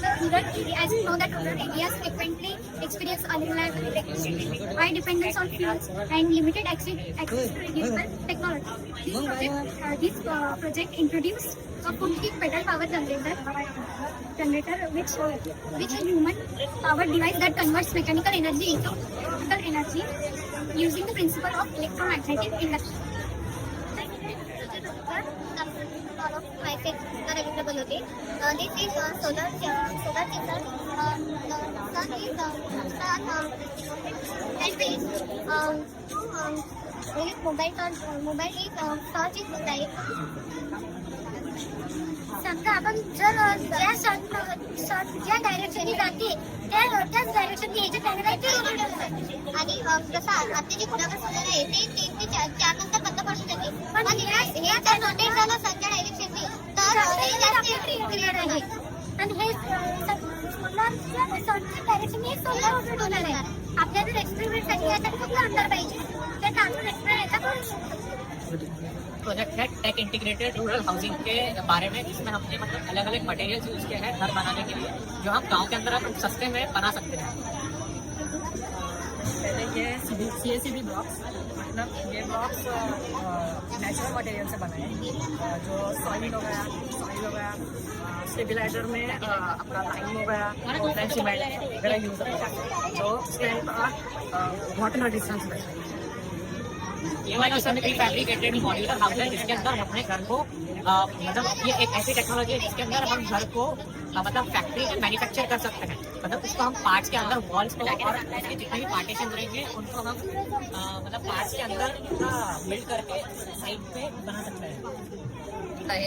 the rural development. The area, as you know that rural areas frequently experience unreliable electricity, high dependence on fuels, and limited access, access to renewable technology. This project, uh, this uh, project introduced a full-kick pedal power generator generator which uh, which is human powered device that converts mechanical energy into electrical energy using the principle of electromagnetic induction. All this is uh, solar uh, solar system. Uh, the sun is uh, sun uh, and this um, um, this mobile phone uh, mobile is uh, torch is mobile. समजा आपण जर ज्या सन सन ज्या डायरेक्शनने जाते त्या त्याच डायरेक्शनने याच्या camera ते आणि जसं आता जे कुणाकडे सोलर आहे ते तीन ते चार चार नंतर project tech integrated rural housing के बारे में इसमें हमने मतलब अलग अलग मटेरियल्स यूज़ किए हैं घर बनाने के लिए, जो हम गाँव के अंदर सस्ते में बना सकते हैं। पहले ये सी एस सी ब्लॉक्स मतलब ये ब्लॉक्स नेचुरल मटेरियल से बने हैं जो सॉलिड हो गया सॉइल हो गया स्टेबिलाईजर में अपना लाइम हो गया पोर्टलैंड सीमेंट वगैरह यूज़ होता है। तो उसके वाटर रेजिस्टेंस में। ये वाला उसमें प्री फैब्रिकेटेड मॉड्यूलर हाउस है जिसके अंदर हम अपने घर को मतलब ये एक ऐसी टेक्नोलॉजी है जिसके अंदर हम घर को मतलब फैक्ट्री में मैन्युफैक्चर कर सकते हैं। मतलब उसको हम पार्ट्स के अंदर वॉल्स को और उसके जितने भी पार्टीशन रहेंगे उनको हम मतलब पार्ट्स के अंदर बिल्ड करके साइड पे बना सकते हैं। आहे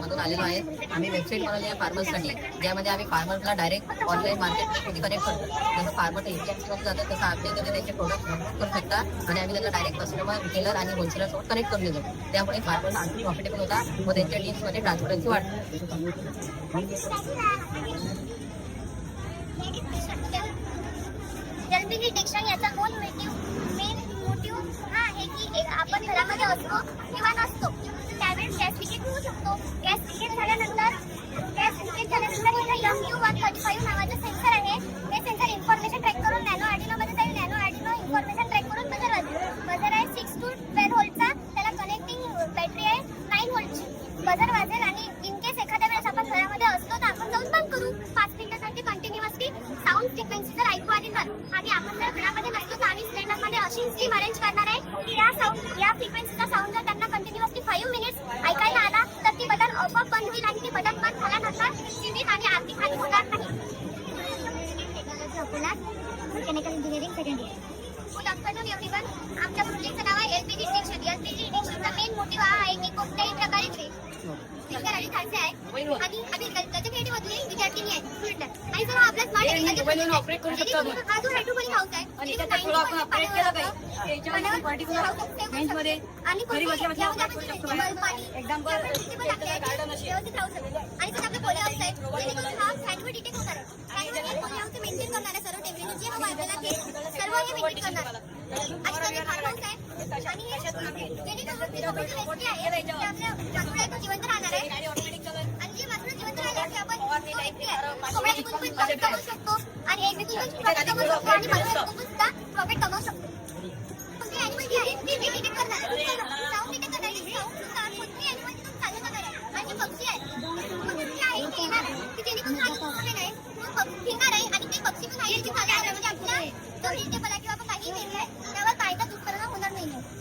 मधून आलेलो आहे आम्ही वेबसाईट बनवली आहे फार्मर्ससाठी ज्यामध्ये आम्ही फार्मर्सला डायरेक्ट ऑनलाईन मार्केट कनेक्ट करतो. जसं फार्मर एपीएमसीमध्ये जातात तसं आमच्या त्यांचे प्रोडक्ट करू शकता. आणि आम्ही त्यांना डायरेक्ट कस्टमर रिटेलर आणि होलसेलरसोबत कनेक्ट करून देतो त्यामुळे फार्मर्स आणखी प्रॉफिटेबल होता व त्यांच्या टीम्समध्ये ट्रान्सपरन्सी वाढते. एलपीजी टेक्शन याचा मूळ मोटिव्ह मेन मोटिव्ह हा आहे की एक आपण घरामध्ये असतो किंवा नसतो त्यावेळेस गॅस लिकेज होऊ शकतो गॅस लिकेज झाल्यानंतर गॅस लिकेज झाल्यानंतर इथे M Q one thirty five नावाचं सेन्सर आहे हे सेन्सर इन्फॉर्मेशन ट्रॅक करून नॅनो आर्डिनोमध्ये जाईल नॅनो आर्डिनो इन्फॉर्मेशन ट्रॅक करून बदल बजर आहे सिक्स टू ट्वेल्व व्होल्टचा त्याला कनेक्टिंग बॅटरी आहे नाईन व्होल्टची बजर वाजेल आणि इन केस एखाद्या वेळेस आपण घरामध्ये असलो काम करू. पाच मिनिटासाठी कंटिन्युअसली साऊंड फ्रिक्वेन्सी जर ऐकू आली तर. आणि आपण जर घरामध्ये नसलो तर आम्ही सिलेंडरमध्ये अशी स्ट्रीम अरेंज करणार आहे. की या साऊंड या फ्रिक्वेन्सीचा साऊंड जर त्यांना कंटिन्युअसली फाईव्ह मिनिट्स ऐकायला आला तर ती बटन आपोआप बंद होईल आणि ती बटन बंद झाल्यानंतर सिरीज आणि आर्थिक खाली होणार नाही. Technology mechanical engineering second year good afternoon everyone आमच्या प्रोजेक्टचं नाव आहे एलपीजी इंडक्शन एलपीजी स्टेशनचा मेन मोटिव्ह हा आहे की कोणत्याही प्रकारे सिंगर आणि खालचे आहे आणि आम्ही गजकेडी मधले विद्यार्थिनी आहे स्टुडंट आणि जर आपला स्मार्ट मोबाईल ऑपरेट करू शकतो हा जो हायड्रोपोनिक हाऊस आहे आणि त्याच्यात थोडं आपण upgrade केलं पाहिजे. त्याच्यामध्ये particular range-मध्ये आणि घरी बसल्या बसल्या कोणत्या- करू शकतो. ज्यामध्ये पाणी- Example, व्यवस्थित राहू शकते. आणि कसं आपलं poly house आहे, जेणेकरून हा sandwich detect होणार आहे. Sandwich हे poly house करणार आहे, सर्व temperature जे हवं आहे आपल्याला ते सर्व हे maintain करणार आणि कसं हे जिवंत राहणार आहे. आणि जे वासुदेव जिवंत राहिले आपण आहे, कोंबड्या विकून कमवू शकतो. आणि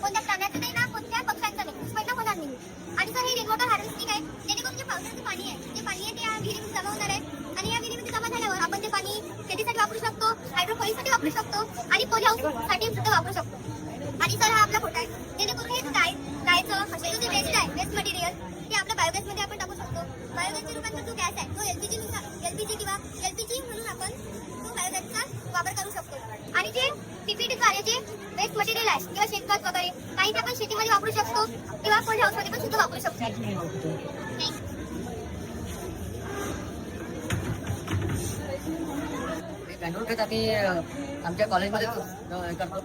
पण हायड्रोपोनिक्ससाठी वापरू शकतो आणि पोली हाऊससाठी सुद्धा वापरू शकतो. आणि सर हा आपला फोटो आहे. जेणेकरून हे गाय गायचं जे वेस्ट आहे वेस्ट मटेरियल ते आपल्या बायोगॅसमध्ये आपण टाकू शकतो. बायोगॅसच्या रूपात जो गॅस आहे तो एलपीजी एलपीजी किंवा एलपीजी म्हणून आपण तो बायोगॅसचा वापर करू शकतो. आणि जे पीपीटीद्वारे जे वेस्ट मटेरियल आहे किंवा शेणखत वगैरे काही ते आपण शेतीमध्ये वापरू शकतो किंवा पोली हाऊसमध्ये पण सुद्धा वापरू शकतो. Thank you. आम्ही आमच्या कॉलेजमध्ये करतो.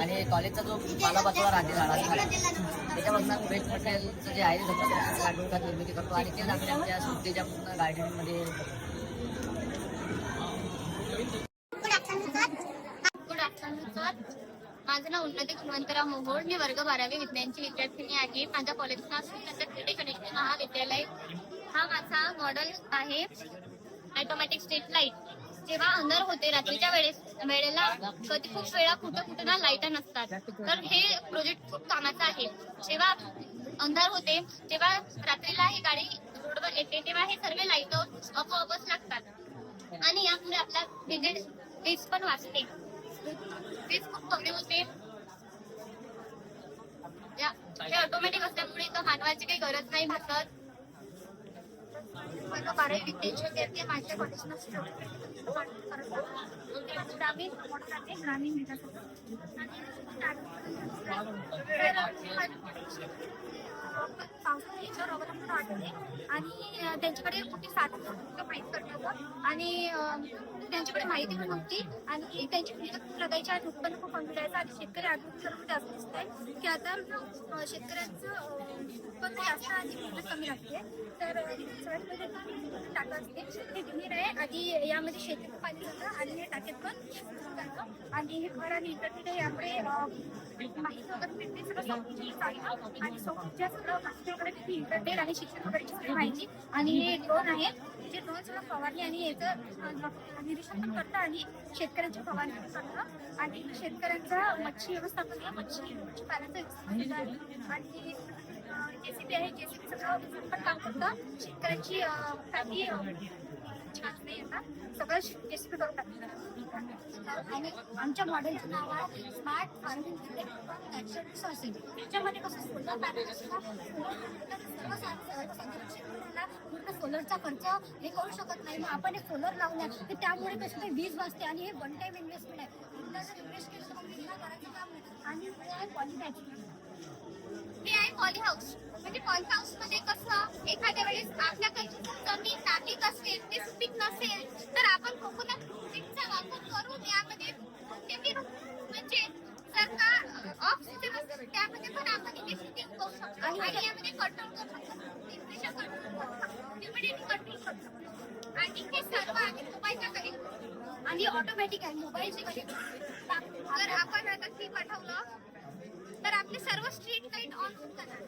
आणि कॉलेजचा जो पालापाचोळा राहते झाडाचा त्याच्यापासून आम्ही वेस्ट मटेरियलचं जे आहे ते निर्मिती करतो. आणि ते आम्ही आमच्या सुट्टीच्या पूर्ण गार्डनिंगमध्ये माझं नाव उन्नती गुणवंतराव मोहोळ. मी वर्ग बारावी विज्ञानची विद्यार्थिनी आहे. माझ्या कॉलेजचं नाव श्रीनंतर क्रीडे गणेश महाविद्यालय. हा माझा मॉडेल आहे. ऑटोमॅटिक स्ट्रीट लाइट जेव्हा अंधार होते रात्रीच्या वेळेस वेळेला कधी खूप वेळा कुठं कुठं ना लाइट नसतात. तर हे प्रोजेक्ट खूप कामाचं आहे. जेव्हा अंधार होते तेव्हा रात्रीला ही गाडी रोडवर येते तेव्हा हे सर्व लाइट आपोआपच लागतात. आणि यामुळे आपला वीज वीज पण वाचते. वीज खूप कमी होते. हे ऑटोमॅटिक असल्यामुळे इथं मानवाची काही गरज नाही भासत. वर्ग बारावी विद्यार्थी विद्यार्थी माझ्या कॉलेजला ग्रामीण ग्रामीण आणि याच्यावर अवलंबून वाढते आणि त्यांच्याकडे कुठे साधन माहीत करण्याचं आणि त्यांच्याकडे माहिती पण नव्हती. आणि त्यांची म्हणजे पिकं लागायची आणि उत्पन्न खूप कमी मिळायचं आणि शेतकरी आत्महत्या जास्त दिसत आहे की आता शेतकऱ्यांचं उत्पन्न जास्त आणि मेहनत कमी लागते तर टाकत टाका असते. हे विहीर आहे आणि यामध्ये शेतीचं पाणी जातं आणि हे टाक्यात पण जातं आणि हे घर आणि इंटरनेट यामुळे सगळं आणि सगळं किती आणि शिक्षण वगैरेची सगळी माहिती आणि हे ड्रोन आहे जे ड्रोन सगळं फवारणी आणि याचं निरीक्षण पण करतं आणि शेतकऱ्यांची फवारणी पण करतं आणि शेतकऱ्यांचा मच्छी व्यवस्थापन मच्छी मच्छी आणि जेसीबी आहे जेसीबी सगळं पण काम करतं शेतकऱ्यांची अं, छान नाही येतात सगळं करून आणि आमच्या मॉडेलचं नाव आहे स्मार्ट फार्मिंग त्याच्यामध्ये कसं सोलर पॅनल पूर्ण सोलरचा खर्च हे करू शकत नाही. मग आपण एक सोलर लावल्या तर त्यामुळे कसं ते वीज वाचते आणि हे वन टाईम इन्व्हेस्टमेंट आहे. इन्व्हेस्ट केलं तर करायचं काम नाही. आणि पॉलिबॅग हे आहे पॉली हाऊस म्हणजे पॉली हाऊसमध्ये कसं एखाद्या वेळेस आपल्याकडे जमीन नापीक असेल ते सुपीक नसेल तर आपण कोकोनट फ्रुटिंगचा वापर करून यामध्ये म्हणजे जर का ऑफ सीझन असेल त्यामध्ये पण आपण इथे शूटिंग करू शकतो. आणि यामध्ये कंट्रोल करू शकतो. टेम्परेचर कंट्रोल करू शकतो. ह्युमिडिटी कंट्रोल करू शकतो. आणि हे सर्व आम्ही मोबाईलच्या कडे आणि ऑटोमॅटिक आहे मोबाईलची कडे. जर आपण आता ती पाठवलं. तर आपले सर्व स्ट्रीट लाइट ऑन होऊन जाणार.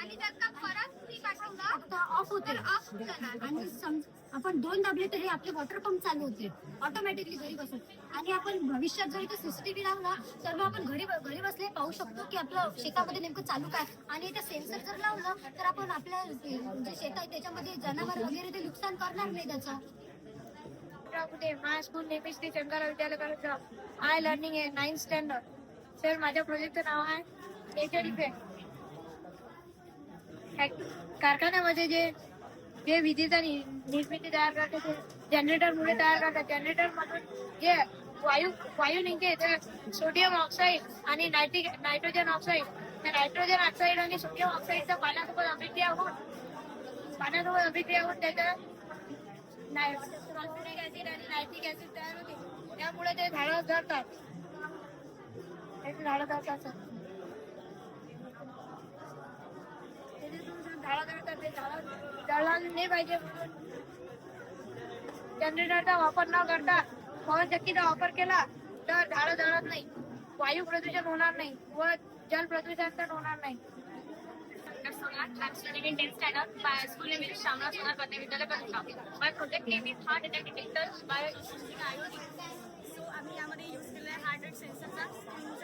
आणि जर का परत ती पाठवलं ऑफ होते. ऑफ जाणार. आणि आपण दोन दाबले तर हे आपले वॉटर पंप चालू होते ऑटोमॅटिकली घरी बसून. आणि आपण भविष्यात जर इथे सीसीटीव्ही लावला तर मग आपण घरी घरी बसले पाहू शकतो की आपलं शेतामध्ये नेमकं चालू काय. आणि इथे सेन्सर जर लावलं तर आपण आपल्या जे शेत आहे त्याच्यामध्ये जनावर वगैरे ते नुकसान करणार नाही त्याचं. कुठे माझ्या school Shri Shankar Vidyalaya college I learning आहे नाईन्थ स्टँडर्ड सर माझ्या प्रोजेक्टचं नाव आहे नेचर इफेक्ट कारखान्यामध्ये जे जे विजेचा निर्मिती तयार करते ते जनरेटर मुळे तयार करतात. जनरेटरमधून जे वायू वायू निघते ते सोडियम ऑक्साईड आणि नायट्रिक नायट्रोजन ऑक्साईड त्या नायट्रोजन ऑक्साईड आणि सोडियम ऑक्साईडचा पाण्यासोबत अभिक्रिया होऊन पाण्यासोबत अभिक्रिया होऊन त्याच्या सल्फ्युरिक ऍसिड आणि नायट्रिक ऍसिड तयार होते. त्यामुळे ते झाडं जळतात. झाडं झाडं ते झाडं जळायला नाही पाहिजे म्हणून जनरेटरचा वापर न करता पवन शक्तीचा वापर केला तर झाडं जळत नाही वायू प्रदूषण होणार नाही व जल प्रदूषण तर होणार नाही I'm studying in 10th standard. My school name is Shamla Sonar My project name is Heart Attack Detector by using IoT. आम्ही यामध्ये यूज हार्ट रेट सेन्सरचा